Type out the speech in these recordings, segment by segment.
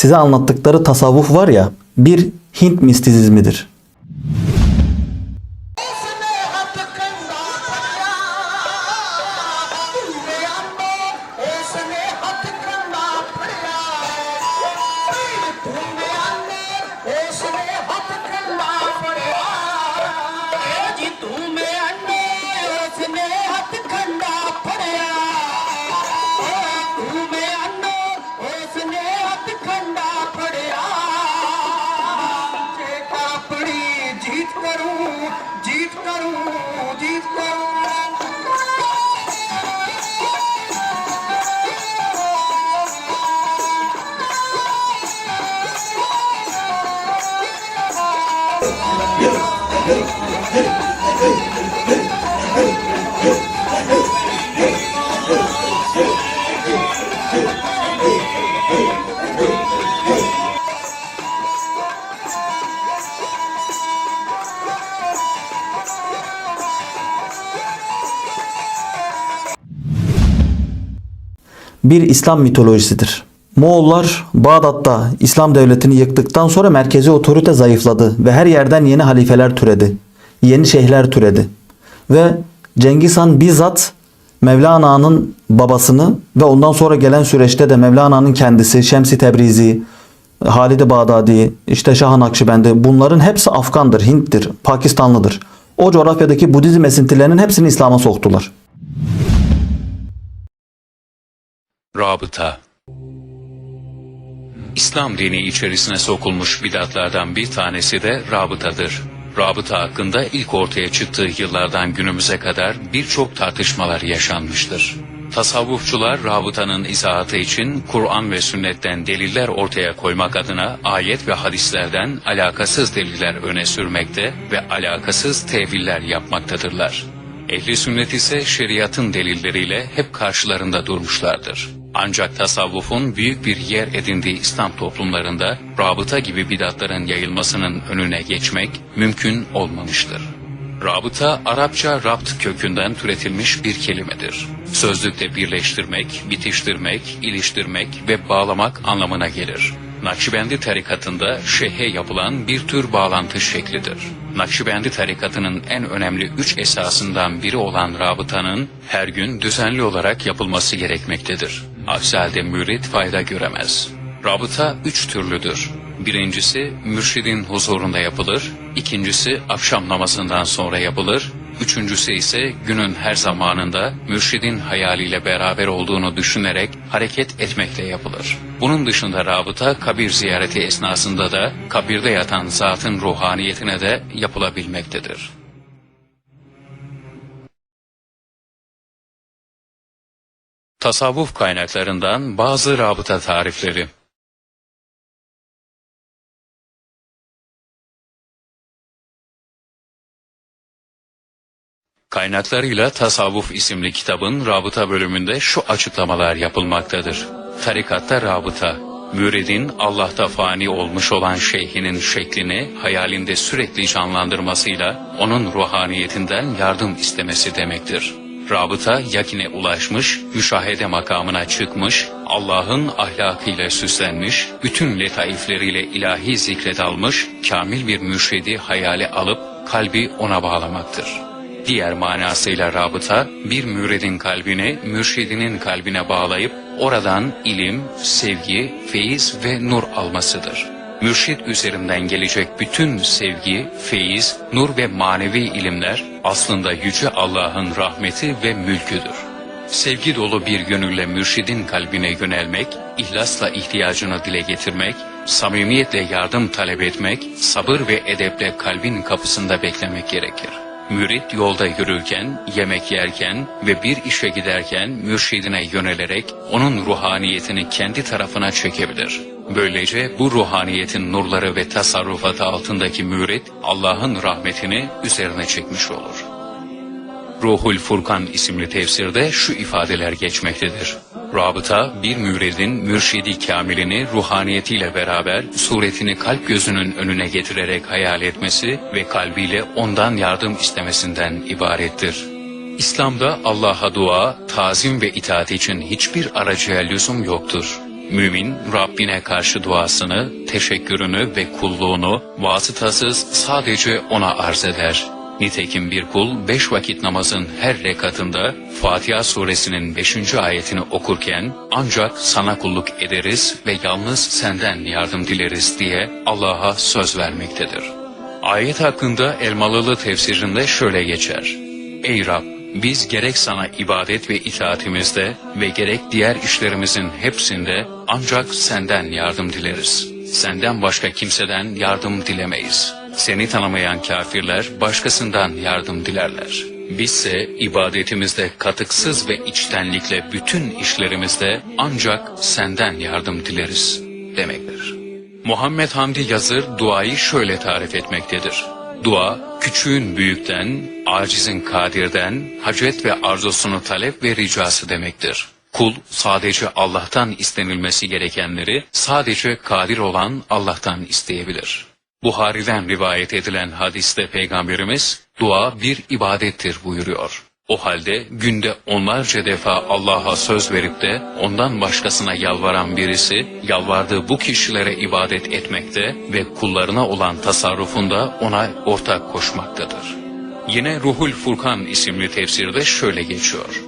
size anlattıkları tasavvuf var ya bir Hint mistizizmidir. Bir İslam mitolojisidir. Moğollar Bağdat'ta İslam devletini yıktıktan sonra merkezi otorite zayıfladı ve her yerden yeni halifeler türedi. Yeni şeyhler türedi. Ve Cengiz Han bizzat Mevlana'nın babasını ve ondan sonra gelen süreçte de Mevlana'nın kendisi, Şemsi Tebrizi, Halid-i Bağdadi, işte Şah Nakşibendi bunların hepsi Afgandır, Hint'tir, Pakistanlıdır. O coğrafyadaki Budizm esintilerinin hepsini İslam'a soktular. Rabıta İslam dini içerisine sokulmuş bidatlardan bir tanesi de rabıtadır. Rabıta hakkında ilk ortaya çıktığı yıllardan günümüze kadar birçok tartışmalar yaşanmıştır. Tasavvufçular rabıtanın izahatı için Kur'an ve sünnetten deliller ortaya koymak adına ayet ve hadislerden alakasız deliller öne sürmekte ve alakasız teviller yapmaktadırlar. Ehli sünnet ise şeriatın delilleriyle hep karşılarında durmuşlardır. Ancak tasavvufun büyük bir yer edindiği İslam toplumlarında rabıta gibi bidatların yayılmasının önüne geçmek mümkün olmamıştır. Rabıta Arapça rabt kökünden türetilmiş bir kelimedir. Sözlükte birleştirmek, bitiştirmek, iliştirmek ve bağlamak anlamına gelir. Nakşibendi tarikatında şeyhe yapılan bir tür bağlantı şeklidir. Nakşibendi tarikatının en önemli üç esasından biri olan rabıtanın her gün düzenli olarak yapılması gerekmektedir. Aksi halde mürit fayda göremez. Rabıta üç türlüdür. Birincisi mürşidin huzurunda yapılır, ikincisi akşam namazından sonra yapılır, üçüncüsü ise günün her zamanında mürşidin hayaliyle beraber olduğunu düşünerek hareket etmekle yapılır. Bunun dışında rabıta kabir ziyareti esnasında da kabirde yatan zatın ruhaniyetine de yapılabilmektedir. Tasavvuf kaynaklarından bazı rabıta tarifleri Kaynaklarıyla Tasavvuf isimli kitabın rabıta bölümünde şu açıklamalar yapılmaktadır. Tarikatta rabıta, müridin Allah'ta fani olmuş olan şeyhinin şeklini hayalinde sürekli canlandırmasıyla onun ruhaniyetinden yardım istemesi demektir. Rabıta yakine ulaşmış, müşahede makamına çıkmış, Allah'ın ahlakıyla süslenmiş, bütün letaifleriyle ilahi zikret almış, kamil bir mürşidi hayale alıp kalbi ona bağlamaktır. Diğer manasıyla rabıta, bir müridin kalbini mürşidinin kalbine bağlayıp oradan ilim, sevgi, feyiz ve nur almasıdır. Mürşid üzerinden gelecek bütün sevgi, feyiz, nur ve manevi ilimler aslında Yüce Allah'ın rahmeti ve mülküdür. Sevgi dolu bir gönülle mürşidin kalbine yönelmek, ihlasla ihtiyacını dile getirmek, samimiyetle yardım talep etmek, sabır ve edeple kalbin kapısında beklemek gerekir. Mürit yolda yürürken, yemek yerken ve bir işe giderken mürşidine yönelerek onun ruhaniyetini kendi tarafına çekebilir. Böylece bu ruhaniyetin nurları ve tasarrufatı altındaki mürit Allah'ın rahmetini üzerine çekmiş olur. Ruhul Furkan isimli tefsirde şu ifadeler geçmektedir. Rabıta bir müridin mürşidi kamilini ruhaniyetiyle beraber suretini kalp gözünün önüne getirerek hayal etmesi ve kalbiyle ondan yardım istemesinden ibarettir. İslam'da Allah'a dua, tazim ve itaat için hiçbir aracıya lüzum yoktur. Mümin Rabbine karşı duasını, teşekkürünü ve kulluğunu vasıtasız sadece ona arz eder. Nitekim bir kul beş vakit namazın her rekatında Fatiha suresinin beşinci ayetini okurken ancak sana kulluk ederiz ve yalnız senden yardım dileriz diye Allah'a söz vermektedir. Ayet hakkında Elmalılı tefsirinde şöyle geçer. Ey Rab! Biz gerek sana ibadet ve itaatimizde ve gerek diğer işlerimizin hepsinde ancak senden yardım dileriz. Senden başka kimseden yardım dilemeyiz. Seni tanımayan kafirler başkasından yardım dilerler. Bizse ibadetimizde katıksız ve içtenlikle bütün işlerimizde ancak senden yardım dileriz demektir. Muhammed Hamdi Yazır duayı şöyle tarif etmektedir. Dua, küçüğün büyükten, acizin kadirden, hacet ve arzusunu talep ve ricası demektir. Kul sadece Allah'tan istenilmesi gerekenleri sadece kadir olan Allah'tan isteyebilir. Buhari'den rivayet edilen hadiste Peygamberimiz, dua bir ibadettir buyuruyor. O halde günde onlarca defa Allah'a söz verip de ondan başkasına yalvaran birisi, yalvardığı bu kişilere ibadet etmekte ve kullarına olan tasarrufunda ona ortak koşmaktadır. Yine Ruhul Furkan isimli tefsirde şöyle geçiyor.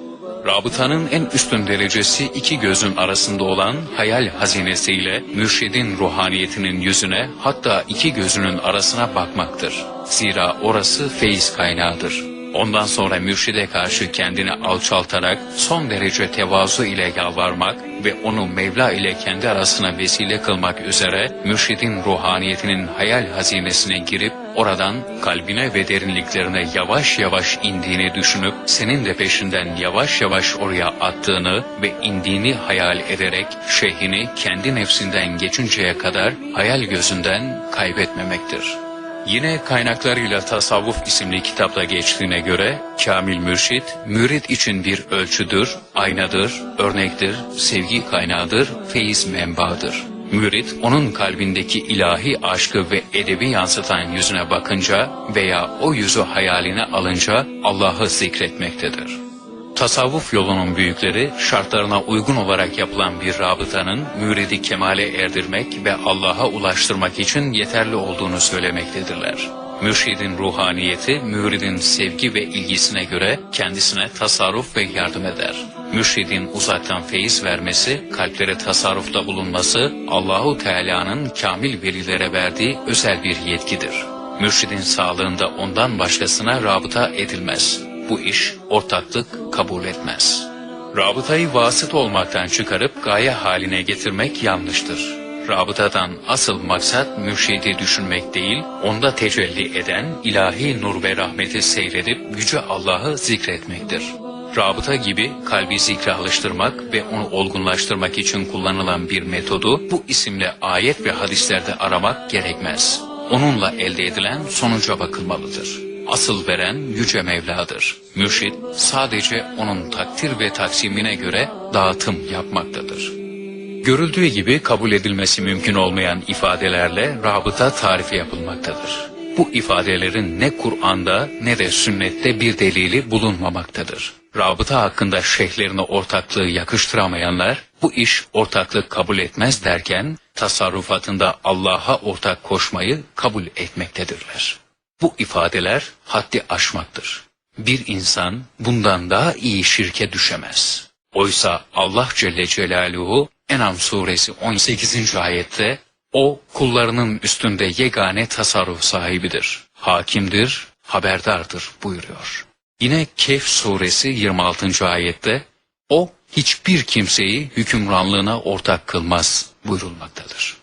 Rabıtanın en üstün derecesi iki gözün arasında olan hayal hazinesiyle mürşidin ruhaniyetinin yüzüne hatta iki gözünün arasına bakmaktır. Zira orası feyiz kaynağıdır. Ondan sonra mürşide karşı kendini alçaltarak son derece tevazu ile yalvarmak ve onu Mevla ile kendi arasına vesile kılmak üzere mürşidin ruhaniyetinin hayal hazinesine girip oradan kalbine ve derinliklerine yavaş yavaş indiğini düşünüp senin de peşinden yavaş yavaş oraya attığını ve indiğini hayal ederek şeyhini kendi nefsinden geçinceye kadar hayal gözünden kaybetmemektir. Yine kaynaklarıyla Tasavvuf isimli kitapta geçtiğine göre Kamil Mürşit, mürit için bir ölçüdür, aynadır, örnektir, sevgi kaynağıdır, feyiz menbaıdır. Mürit, onun kalbindeki ilahi aşkı ve edebi yansıtan yüzüne bakınca veya o yüzü hayaline alınca Allah'ı zikretmektedir. Tasavvuf yolunun büyükleri şartlarına uygun olarak yapılan bir rabıtanın müridi kemale erdirmek ve Allah'a ulaştırmak için yeterli olduğunu söylemektedirler. Mürşidin ruhaniyeti, müridin sevgi ve ilgisine göre kendisine tasarruf ve yardım eder. Mürşidin uzaktan feyiz vermesi, kalplere tasarrufta bulunması, Allahu Teala'nın kamil velilere verdiği özel bir yetkidir. Mürşidin sağlığında ondan başkasına rabıta edilmez bu iş ortaklık kabul etmez. Rabıtayı vasıt olmaktan çıkarıp gaye haline getirmek yanlıştır. Rabıtadan asıl maksat mürşidi düşünmek değil, onda tecelli eden ilahi nur ve rahmeti seyredip yüce Allah'ı zikretmektir. Rabıta gibi kalbi zikre alıştırmak ve onu olgunlaştırmak için kullanılan bir metodu bu isimle ayet ve hadislerde aramak gerekmez. Onunla elde edilen sonuca bakılmalıdır. Asıl veren Yüce Mevla'dır. Mürşid sadece onun takdir ve taksimine göre dağıtım yapmaktadır. Görüldüğü gibi kabul edilmesi mümkün olmayan ifadelerle rabıta tarifi yapılmaktadır. Bu ifadelerin ne Kur'an'da ne de sünnette bir delili bulunmamaktadır. Rabıta hakkında şeyhlerine ortaklığı yakıştıramayanlar bu iş ortaklık kabul etmez derken tasarrufatında Allah'a ortak koşmayı kabul etmektedirler. Bu ifadeler haddi aşmaktır. Bir insan bundan daha iyi şirke düşemez. Oysa Allah Celle Celaluhu Enam suresi 18. ayette o kullarının üstünde yegane tasarruf sahibidir, hakimdir, haberdardır buyuruyor. Yine Kehf suresi 26. ayette o hiçbir kimseyi hükümranlığına ortak kılmaz buyurulmaktadır.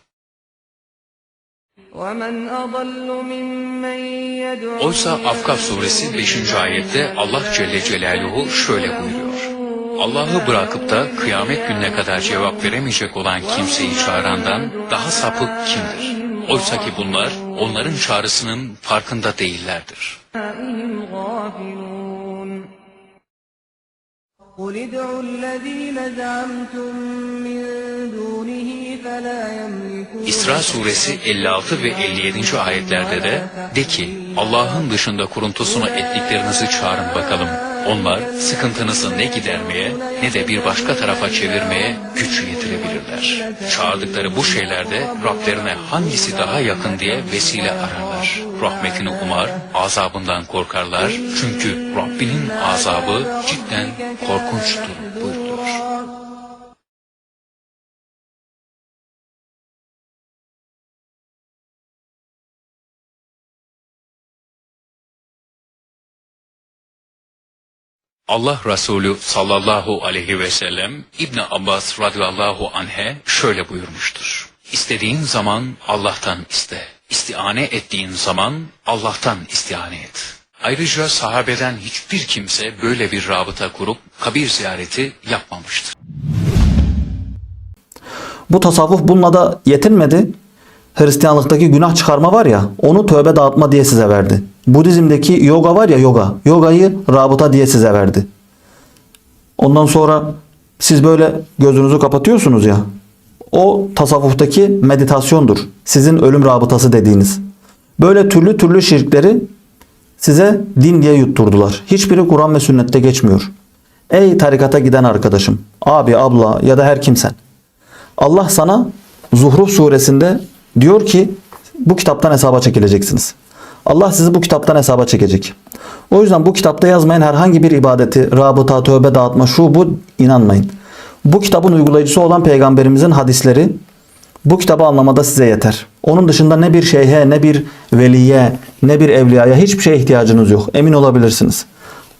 Oysa Afkaf suresi 5. ayette Allah Celle Celaluhu şöyle buyuruyor. Allah'ı bırakıp da kıyamet gününe kadar cevap veremeyecek olan kimseyi çağırandan daha sapık kimdir? Oysa ki bunlar onların çağrısının farkında değillerdir. دُعَائِهِمْ غَافِلُونَ قُلِ ادْعُوا الَّذ۪ينَ زَعَمْتُمْ مِنْ دُونِهِ فَلَا يَمْلِكُونَ İsra suresi 56 ve 57. ayetlerde de de ki Allah'ın dışında kuruntusunu ettiklerinizi çağırın bakalım. Onlar sıkıntınızı ne gidermeye ne de bir başka tarafa çevirmeye güç yetirebilirler. Çağırdıkları bu şeylerde Rablerine hangisi daha yakın diye vesile ararlar. Rahmetini umar, azabından korkarlar. Çünkü Rabbinin azabı cidden korkunçtur Allah Resulü sallallahu aleyhi ve sellem İbn Abbas radıyallahu anhe şöyle buyurmuştur. İstediğin zaman Allah'tan iste. İstihane ettiğin zaman Allah'tan istihane et. Ayrıca sahabeden hiçbir kimse böyle bir rabıta kurup kabir ziyareti yapmamıştır. Bu tasavvuf bununla da yetinmedi. Hristiyanlıktaki günah çıkarma var ya onu tövbe dağıtma diye size verdi. Budizm'deki yoga var ya yoga. Yogayı rabıta diye size verdi. Ondan sonra siz böyle gözünüzü kapatıyorsunuz ya. O tasavvuftaki meditasyondur. Sizin ölüm rabıtası dediğiniz. Böyle türlü türlü şirkleri size din diye yutturdular. Hiçbiri Kur'an ve sünnette geçmiyor. Ey tarikata giden arkadaşım, abi, abla ya da her kimsen. Allah sana Zuhruf suresinde diyor ki bu kitaptan hesaba çekileceksiniz. Allah sizi bu kitaptan hesaba çekecek. O yüzden bu kitapta yazmayan herhangi bir ibadeti, rabıta, tövbe dağıtma, şu bu inanmayın. Bu kitabın uygulayıcısı olan peygamberimizin hadisleri bu kitabı anlamada size yeter. Onun dışında ne bir şeyhe, ne bir veliye, ne bir evliyaya hiçbir şeye ihtiyacınız yok. Emin olabilirsiniz.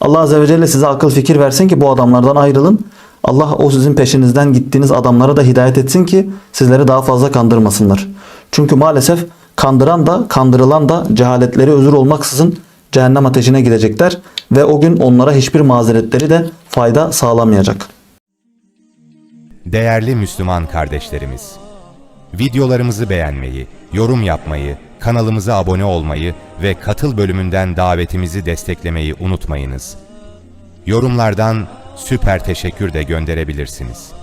Allah Azze ve Celle size akıl fikir versin ki bu adamlardan ayrılın. Allah o sizin peşinizden gittiğiniz adamlara da hidayet etsin ki sizleri daha fazla kandırmasınlar. Çünkü maalesef kandıran da kandırılan da cehaletleri özür olmaksızın cehennem ateşine gidecekler ve o gün onlara hiçbir mazeretleri de fayda sağlamayacak. Değerli Müslüman kardeşlerimiz, videolarımızı beğenmeyi, yorum yapmayı, kanalımıza abone olmayı ve katıl bölümünden davetimizi desteklemeyi unutmayınız. Yorumlardan süper teşekkür de gönderebilirsiniz.